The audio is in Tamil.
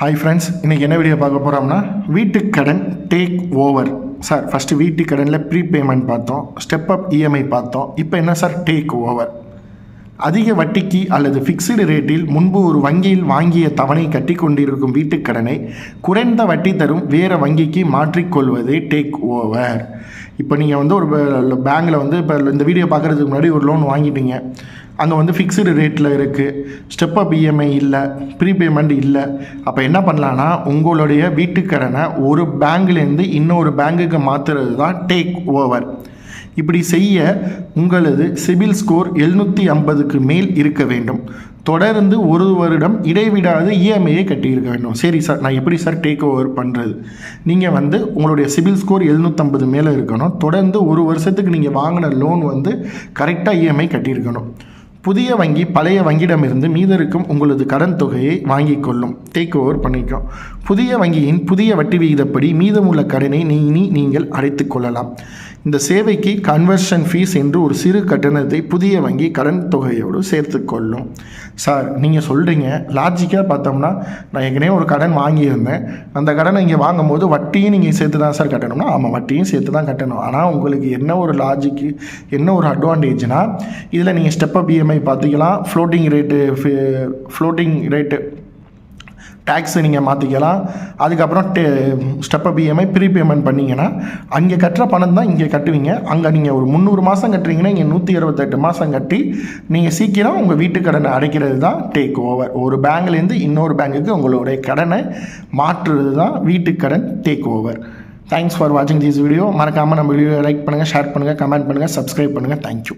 ஹாய் ஃப்ரெண்ட்ஸ் இன்றைக்கி என்ன வீடியோ பார்க்க போகிறோம்னா வீட்டுக் கடன் டேக் ஓவர் சார் ஃபஸ்ட்டு வீட்டு கடனில் ப்ரீபேமெண்ட் பார்த்தோம் ஸ்டெப் அப் இஎம்ஐ பார்த்தோம். இப்போ என்ன சார் டேக் ஓவர் அதிக வட்டிக்கு அல்லது ஃபிக்ஸ்டு ரேட்டில் முன்பு ஒரு வங்கியில் வாங்கிய தவணை கட்டி கொண்டிருக்கும் வீட்டுக் கடனை குறைந்த வட்டி தரும் வேறு வங்கிக்கு மாற்றிக்கொள்வதே டேக் ஓவர் இப்போ நீங்கள் வந்து ஒரு பேங்கில் வந்து இப்போ இந்த வீடியோ பார்க்குறதுக்கு முன்னாடி ஒரு லோன் வாங்கிட்டீங்க. அங்கே வந்து ஃபிக்ஸ்டு ரேட்டில் இருக்குது ஸ்டெப் அப் இஎம்ஐ இல்லை ப்ரீபேமெண்ட் இல்லை. அப்போ என்ன பண்ணலான்னா உங்களுடைய வீட்டுக்கடனை ஒரு பேங்க்லேருந்து இன்னொரு பேங்குக்கு மாற்றுறது தான் டேக் ஓவர் இப்படி செய்ய உங்களது சிபில் ஸ்கோர் எழுநூற்றி ஐம்பதுக்கு மேல் இருக்க வேண்டும். தொடர்ந்து ஒரு வருடம் இடைவிடாது இஎம்ஐயை கட்டியிருக்க வேண்டும். சரி சார் நான் எப்படி சார் டேக் ஓவர் பண்ணுறது நீங்கள் வந்து உங்களுடைய சிபில் ஸ்கோர் எழுநூற்றம்பது மேலே இருக்கணும். தொடர்ந்து ஒரு வருஷத்துக்கு நீங்கள் வாங்கின லோன் வந்து கரெக்டாக இஎம்ஐ கட்டியிருக்கணும். புதிய வங்கி பழைய வங்கியிடமிருந்து மீதருக்கும் உங்களது கடன் தொகையை வாங்கி கொள்ளும். டேக் ஓவர் பண்ணிக்கும் புதிய வங்கியின் புதிய வட்டி விகிதப்படி மீதமுள்ள கடனை நீ இனி நீங்கள் அடைத்து கொள்ளலாம். இந்த சேவைக்கு கன்வர்ஷன் ஃபீஸ் என்று ஒரு சிறு கட்டணத்தை புதிய வங்கி கடன் தொகையோடு சேர்த்து கொள்ளும் சார் நீங்கள் சொல்கிறீங்க லாஜிக்காக பார்த்தோம்னா நான் ஏற்கனவே ஒரு கடன் வாங்கியிருந்தேன். அந்த கடனை இங்கே வாங்கும்போது வட்டியும் நீங்கள் சேர்த்து தான் சார் கட்டணும்னா ஆமாம் வட்டியும் சேர்த்து தான் கட்டணும். ஆனால் உங்களுக்கு என்ன ஒரு லாஜிக்கு என்ன ஒரு அட்வான்டேஜ்னால் இதில் நீங்கள் ஸ்டெப் அப் இஎம்ஐ பார்த்திக்கலாம். ஃப்ளோட்டிங் ரேட்டு ஃப்ளோட்டிங் ரேட்டு டேக்ஸை நீங்கள் மாற்றிக்கலாம் அதுக்கப்புறம் டே ஸ்டெப் அப் இஎம்ஐ ப்ரீபேமெண்ட் பண்ணிங்கன்னா அங்கே கட்டுற பணம் தான் இங்கே கட்டுவீங்க. அங்கே நீங்கள் ஒரு முந்நூறு மாதம் கட்டுறீங்கன்னா இங்கே நூற்றி இருபத்தெட்டு மாதம் கட்டி நீங்கள் சீக்கிரம் உங்கள் வீட்டு கடனை அடைக்கிறது தான் டேக் ஓவர் ஒரு பேங்க்லேருந்து இன்னொரு பேங்குக்கு உங்களுடைய கடனை மாற்றுறது தான் வீட்டு கடன் டேக் ஓவர் தேங்க்ஸ் ஃபார் வாட்சிங் திஸ் வீடியோ மறக்காமல் நம்ம வீடியோ லைக் பண்ணுங்கள் ஷேர் பண்ணுங்கள் கமெண்ட் பண்ணுங்கள் சப்ஸ்கிரைப் பண்ணுங்கள் தேங்க்யூ